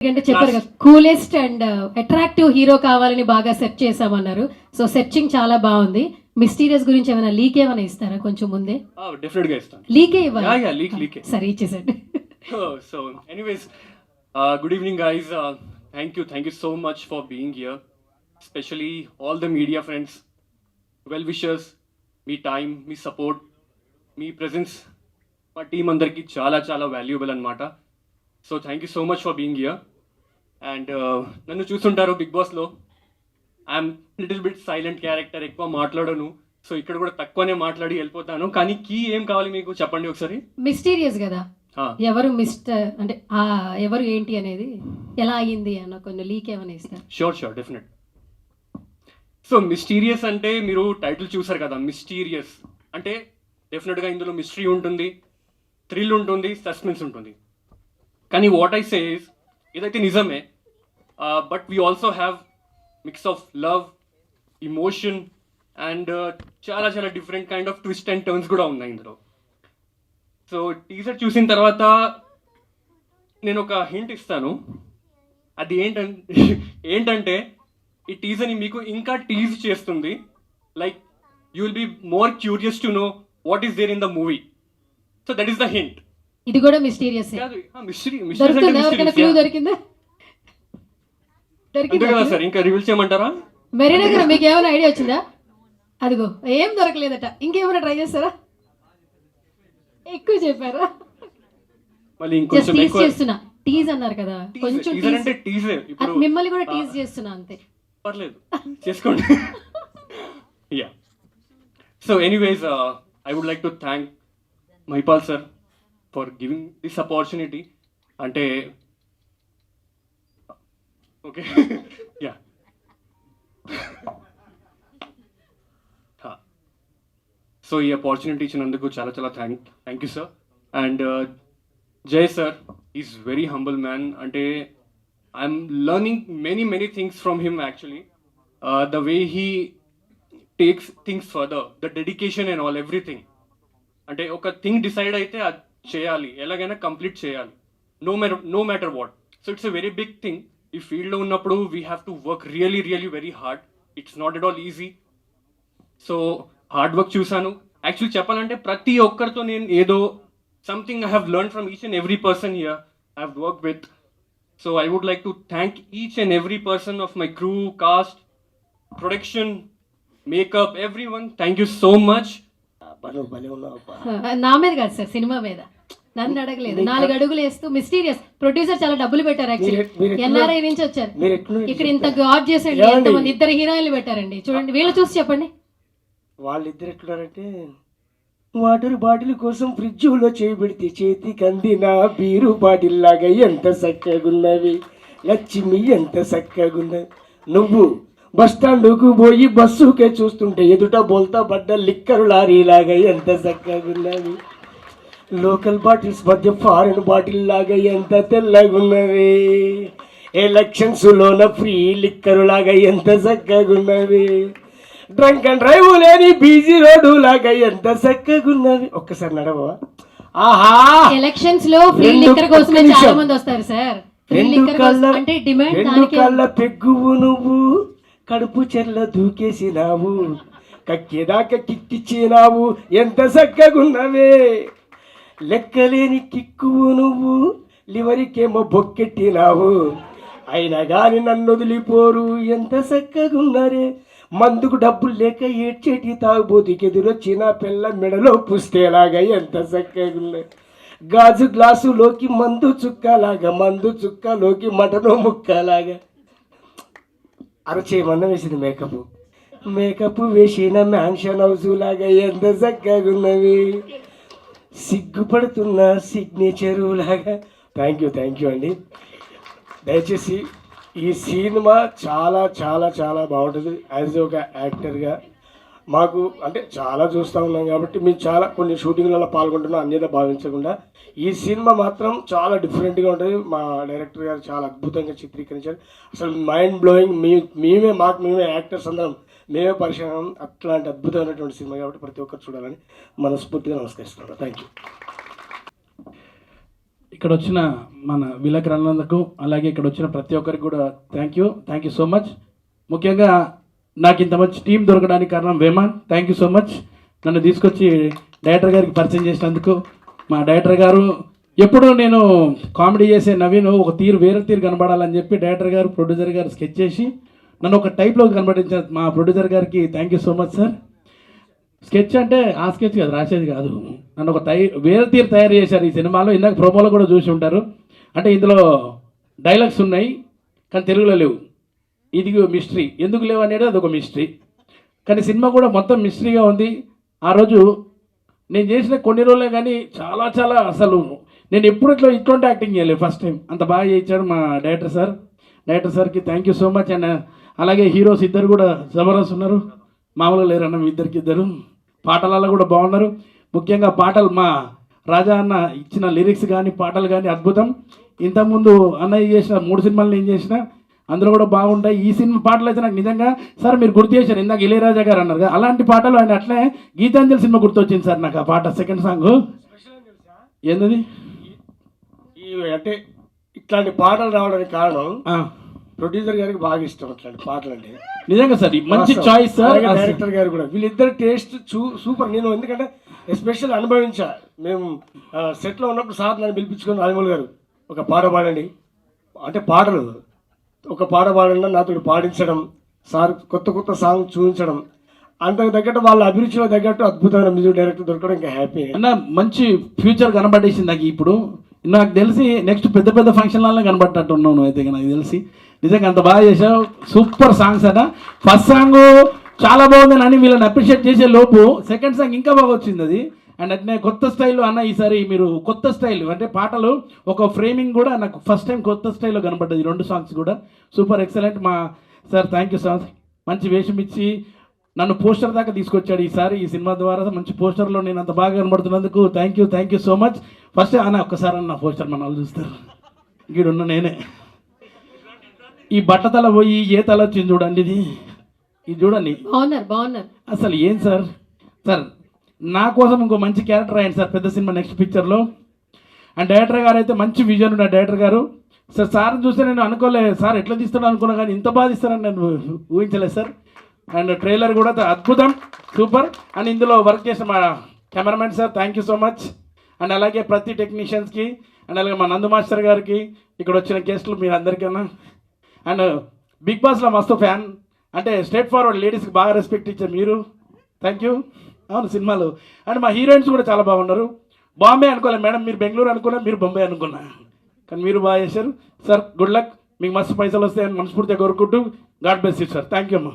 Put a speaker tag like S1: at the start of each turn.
S1: ఎందుకంటే చెప్పారు కదా కూలెస్ట్ అండ్ అట్రాక్టివ్ హీరో కావాలని బాగా సెర్చ్ చేసామన్నారు సో సెర్చింగ్ చాలా బాగుంది. మిస్టీరియస్ గురించి ఏమైనా లీక్ ఏమైనా ఇస్తారా కొంచెం ముందే?
S2: డెఫినెట్గా ఇస్తాను.
S1: లీకే
S2: యా
S1: ఇవ్వాలి
S2: యా లీక్ లీక్
S1: సరే ఇచ్చేసండి
S2: so anyways evening guys. Uh, thank you thank you so much for being here. Especially all the media friends well wishers మీ టైం మీ సపోర్ట్ మీ ప్రెజెన్స్ మా టీం అందరికీ చాలా చాలా వాల్యుబుల్ అనమాట so thank you so much for being here and uh, నన్ను చూస్తుంటారు బిగ్ బాస్లో I'm little bit silent character ఎక్కువ మాట్లాడను. సో ఇక్కడ కూడా తక్కువనే మాట్లాడి వెళ్ళిపోతాను. కానీ కీ ఏం కావాలి మీకు? చెప్పండి ఒకసారి.
S1: మిస్టీరియస్ కదా. ఎవరు మిస్టర్ అంటే ఆ ఎవరు ఏంటి అనేది ఎలా అయ్యింది అన్న కొన్ని లీక్ ఏమైనా ఇస్తారు?
S2: Sure sure definite so mysterious అంటే మీరు టైటిల్ చూసారు కదా మిస్టీరియస్ అంటే డెఫినెట్గా ఇందులో మిస్టరీ ఉంటుంది థ్రిల్ ఉంటుంది సస్పెన్స్ ఉంటుంది. కానీ వాట్ ఐ సేస్ ఇదైతే నిజమే but we also have mix of love emotion and చాలా చాలా different kind of twist and turns కూడా ఉన్నాయి ఇందులో. సో టీజర్ చూసిన తర్వాత నేను ఒక హింట్ ఇస్తాను. అది ఏంటంటే ఏంటంటే ఈ టీజర్ని మీకు ఇంకా టీజ్ చేస్తుంది. Like you will be more curious to know what is there in the movie so that is the hint
S1: ఇది కూడా మిస్టీరియస్
S2: కాదు మిస్టరీ
S1: క్లూ దొరికిందా?
S2: అంతే కదా
S1: దొరికిందా
S2: సార్ ఇంకా రివీల్ చేయమంటారా?
S1: మెరీనా గారు మీకు ఏమైనా ఐడియా వచ్చిందా? అదిగో ఏం దొరకలేదట. ఇంకేమైనా ట్రై చేస్తారా? ఎక్కువ చెప్పారా?
S2: మళ్ళీ ఇంకొంచెం
S1: టీజ్
S2: ఎక్కువ
S1: చేస్తున్నా. టీజ్ అన్నారు కదా. కొంచెం
S2: అంటే
S1: tease- అది
S2: ఇప్పుడు
S1: మిమ్మల్ని కూడా టీజ్ చేస్తున్నా అంతే.
S2: పర్లేదు. చేసుకోండి. Yeah so anyways I would like to thank Mahipal sir for giving this opportunity అంటే ఓకే. యా. సో ఈ ఆపర్చునిటీ ఇచ్చినందుకు చాలా చాలా thank thank you sir and Jai sir is very humble man అంటే I'm learning many many things from him actually the way he takes things further the dedication and all everything అంటే ఒక thing decide అయితే అది చేయాలి. ఎలాగైనా complete చేయాలి. No matter no matter what so it's a very big thing ఈ ఫీల్డ్లో ఉన్నప్పుడు we have to work really really very hard it's not at all easy so hard work చూశాను. యాక్చువల్లీ చెప్పాలంటే ప్రతి ఒక్కరితో నేను ఏదో something I have learn from each and every person here I have work with so I would like to thank each and every person of my crew cast production makeup everyone thank you so much
S1: నా మీద కాదు sir cinema మీద. నన్ను అడగలేదు. నాలుగు అడుగులు వేస్తూ mysterious producer చాలా డబ్బులు పెట్టారు యాక్చువల్లీ ఎన్ఆర్ఐ నుంచి వచ్చారు. ఇక్కడ ఇంత గాడ్ చేసండి? ఎంతమంది? ఇద్దరు హీరోయిన్లు పెట్టారండి. చూడండి వీళ్ళు చూసి చెప్పండి.
S3: వాళ్ళిద్దరు ఎట్లున్నారంటే వాటర్ బాటిల్ కోసం ఫ్రిడ్జ్లో చేయబెడితే చేతికి అందిన బీరు బాటిల్ లాగా ఎంత చక్కగున్నవి లక్ష్మి ఎంత చక్కగున్నవి. నువ్వు బస్ స్టాండ్కు పోయి బస్సుకే చూస్తుంటే ఎదుట బోల్తా పడ్డ లిక్కరు లారీ లాగా ఎంత చక్కగున్నవి. లోకల్ బాటిల్స్ మధ్య ఫారెన్ బాటిల్ లాగా ఎంత తెల్లగున్నవి ఎలక్షన్స్ లోన ఫ్రీ లిక్కరు లాగా ఎంత చక్కగున్నవి డ్రంక్ అండ్ డ్రైవ్ లేని బీజీ రోడ్డు లాగా ఎంత చక్కగున్నవి ఒక్కసారి నడవా? ఆహా!
S1: ఎలక్షన్స్లో ఫ్రీ లిక్కర్
S3: నిమిషం.
S1: చాలా మంది వస్తారు సార్.
S3: రెండు కళ్ళ
S1: కోసం అంటే డిమాండ్
S3: రెండు
S1: దానికే.
S3: కళ్ళ పెగ్గువు నువ్వు. కడుపు చెర్ల దూకేసినావు. కక్కేదాకా కిక్కిచ్చినావు. ఎంత చక్కగున్నవే లెక్కలేని కిక్కువు నువ్వు లివరికేమో బొక్కెట్టినావు. అయినా కానీ నన్ను వదిలిపోరు ఎంత చక్కగున్నారే. మందుకు డబ్బులు లేక ఏడ్చేటి తాగుబోతుకి ఎదురొచ్చిన పిల్ల మెడలో పుస్తేలాగా ఎంత చక్కగున్నారు గాజు గ్లాసులోకి మందు చుక్కలాగా మందు చుక్కలోకి మటను ముక్కలాగా. అరచేయమన్న వేసింది మేకప్. మేకప్ వేసిన మ్యాన్షన్ హౌస్ లాగా ఎంత చక్కగా ఉన్నవి సిగ్గుపడుతున్న సిగ్నేచరు లాగా థ్యాంక్ యూ థ్యాంక్ యూ అండి. దయచేసి ఈ సినిమా చాలా చాలా చాలా బాగుంటుంది. యాజ్ ఒక యాక్టర్గా మాకు అంటే చాలా చూస్తూ ఉన్నాం కాబట్టి మేము చాలా కొన్ని షూటింగ్లలో పాల్గొంటున్నాం అన్యత భావించకుండా. ఈ సినిమా మాత్రం చాలా డిఫరెంట్గా ఉంటుంది. మా డైరెక్టర్ గారు చాలా అద్భుతంగా చిత్రీకరించారు. అసలు మైండ్ బ్లోయింగ్ మీ మేమే మాకు మేమే యాక్టర్స్ అందరం మేమే పరిచయం అట్లాంటి అద్భుతమైనటువంటి సినిమా కాబట్టి ప్రతి ఒక్కరు చూడాలని మనస్ఫూర్తిగా నమస్కరిస్తున్నాను. థ్యాంక్ యూ
S4: ఇక్కడ వచ్చిన మన విలకరణకు అలాగే ఇక్కడ వచ్చిన ప్రతి ఒక్కరికి కూడా thank you thank you so much ముఖ్యంగా నాకు ఇంత మంచి టీం దొరకడానికి కారణం వేమాన్ థ్యాంక్ యూ సో మచ్ నన్ను తీసుకొచ్చి డైరెక్టర్ గారికి పరిచయం చేసినందుకు. మా డైరెక్టర్ గారు ఎప్పుడూ నేను కామెడీ చేసే నవీన్ ఒక తీరు వేరే తీరు కనబడాలని చెప్పి డైరెక్టర్ గారు ప్రొడ్యూసర్ గారు స్కెచ్ చేసి నన్ను ఒక టైప్లో కనబడించిన మా ప్రొడ్యూసర్ గారికి thank you so much sir sketch అంటే ఆ స్కెచ్ కాదు రాసేది కాదు. నన్ను ఒక తై వేరే తీరు తయారు చేశారు ఈ సినిమాలో. ఇందాక ప్రోమోలో కూడా చూసి ఉంటారు. అంటే ఇందులో డైలాగ్స్ ఉన్నాయి కానీ తెలుగులో లేవు. ఇది మిస్టరీ ఎందుకు లేవు అనేది అది ఒక మిస్టరీ కానీ సినిమా కూడా మొత్తం మిస్టరీగా ఉంది. ఆ రోజు నేను చేసిన కొన్ని రోజులే కానీ చాలా చాలా అసలు నేను ఎప్పుడు ఇట్లా ఇటువంటి యాక్టింగ్ చేయలేదు. ఫస్ట్ టైం అంత బాగా చేయించాడు మా డైరెక్టర్ సార్ డైరెక్టర్ సార్కి thank you so much and అలాగే హీరోస్ ఇద్దరు కూడా జబర్దస్త్ ఉన్నారు. మామూలుగా లేరన్న మీ ఇద్దరికి ఇద్దరు. పాటలలో కూడా బాగున్నారు. ముఖ్యంగా పాటలు మా రాజా అన్న ఇచ్చిన లిరిక్స్ కానీ పాటలు కానీ అద్భుతం. ఇంతకుముందు అన్నయ్య చేసిన మూడు సినిమాలు నేను చేసిన అందులో కూడా బాగుంటాయి. ఈ సినిమా పాటలు అయితే నాకు నిజంగా సార్ మీరు గుర్తు చేశారు ఇందాక ఇళయరాజా గారు అన్నారు కదా అలాంటి పాటలు ఆయన అట్లే గీతాంజలి సినిమా గుర్తొచ్చింది సార్ నాకు ఆ పాట సెకండ్ సాంగ్. ఏందది
S3: ఈ అంటే ఇట్లాంటి పాటలు రావడానికి కారణం ప్రొడ్యూసర్ గారికి బాగా ఇష్టం అట్లాంటి పాటలు అంటే
S4: నిజంగా సార్ ఈ మంచి చాయిస్ సార్
S3: డైరెక్టర్ గారు కూడా. వీళ్ళిద్దరు టేస్ట్ చూ సూపర్. నేను ఎందుకంటే ఎస్పెషల్ అనుభవించా. మేము సెట్లో ఉన్నప్పుడు సార్ నన్ను పిలిపించుకొని రాజమౌళి గారు ఒక పాట పాడండి. అంటే పాటలు. ఒక పాట పాడండి నాతో పాడించడం సార్ కొత్త కొత్త సాంగ్ చూపించడం. అంతకు తగ్గట్టు వాళ్ళ అభిరుచిలో తగ్గట్టు అద్భుతమైన మ్యూజిక్ డైరెక్టర్ దొరకడం ఇంకా హ్యాపీ.
S4: అన్న మంచి ఫ్యూచర్ కనబడేసింది నాకు ఇప్పుడు. నాకు తెలిసి నెక్స్ట్ పెద్ద పెద్ద ఫంక్షన్లలో కనబడ్డట్టు ఉన్నావు నువ్వైతే అయితే నాకు తెలిసి. నిజంగా అంత బాగా చేసావు. సూపర్ సాంగ్స్ అట. ఫస్ట్ సాంగ్ చాలా బాగుందని అని వీళ్ళని అప్రిషియేట్ చేసే లోపు సెకండ్ సాంగ్ ఇంకా బాగా వచ్చింది అది. అండ్ అట్నే కొత్త స్టైల్ అన్న ఈసారి మీరు కొత్త స్టైల్ అంటే పాటలు ఒక ఫ్రేమింగ్ కూడా నాకు ఫస్ట్ టైం కొత్త స్టైల్లో కనబడ్డది రెండు సాంగ్స్ కూడా. సూపర్ ఎక్సలెంట్ మా సార్. థ్యాంక్ యూ సార్ మంచి వేషం ఇచ్చి నన్ను పోస్టర్ దాకా తీసుకొచ్చాడు ఈసారి. ఈ సినిమా ద్వారా మంచి పోస్టర్లో నేను అంత బాగా కనబడుతున్నందుకు thank you thank you so much first అన్న ఒక్కసారి అన్న పోస్టర్ మన వాళ్ళు చూస్తారు. గీడున్న నేనే. ఈ బట్టతల పోయి ఏ తల వచ్చింది చూడండి ఇది. ఇది చూడండి.
S1: బాగున్నారు బాగున్నారు.
S4: అసలు ఏం సార్? సార్ నా కోసం ఇంకో మంచి క్యారెక్టర్ అయ్యింది సార్ పెద్ద సినిమా నెక్స్ట్ పిక్చర్లో అండ్ డైరెక్టర్ గారు అయితే మంచి విజన్ ఉన్న డైరెక్టర్ గారు. సార్ సార్ చూస్తే నేను అనుకోలే. సార్ ఎట్లా తీస్తాడో అనుకున్నా కానీ ఇంత బాగా తీస్తారని నేను ఊహించలేదు సార్. అండ్ ట్రైలర్ కూడా అద్భుతం సూపర్. అండ్ ఇందులో వర్క్ చేసిన మా cameraman sir thank you so much and అలాగే ప్రతి టెక్నీషియన్స్కి అండ్ అలాగే మా నందు మాస్టర్ గారికి ఇక్కడ వచ్చిన గెస్టులు మీరు అందరికైనా అండ్ బిగ్ బాస్లో మస్తు ఫ్యాన్ అంటే స్ట్రేట్ ఫార్వర్డ్ లేడీస్కి బాగా రెస్పెక్ట్ ఇచ్చారు మీరు. థ్యాంక్ యూ అవును సినిమాలు. అండ్ మా హీరోయిన్స్ కూడా చాలా బాగున్నారు. బాంబే అనుకోలే మేడం మీరు బెంగళూరు అనుకున్నా మీరు బొంబాయి అనుకున్నా. కానీ మీరు బాగా చేశారు. సార్ గుడ్ లక్ మీకు మస్తు పైసలు వస్తాయని మనస్ఫూర్తిగా కోరుకుంటూ. God best sir thank you అమ్మా.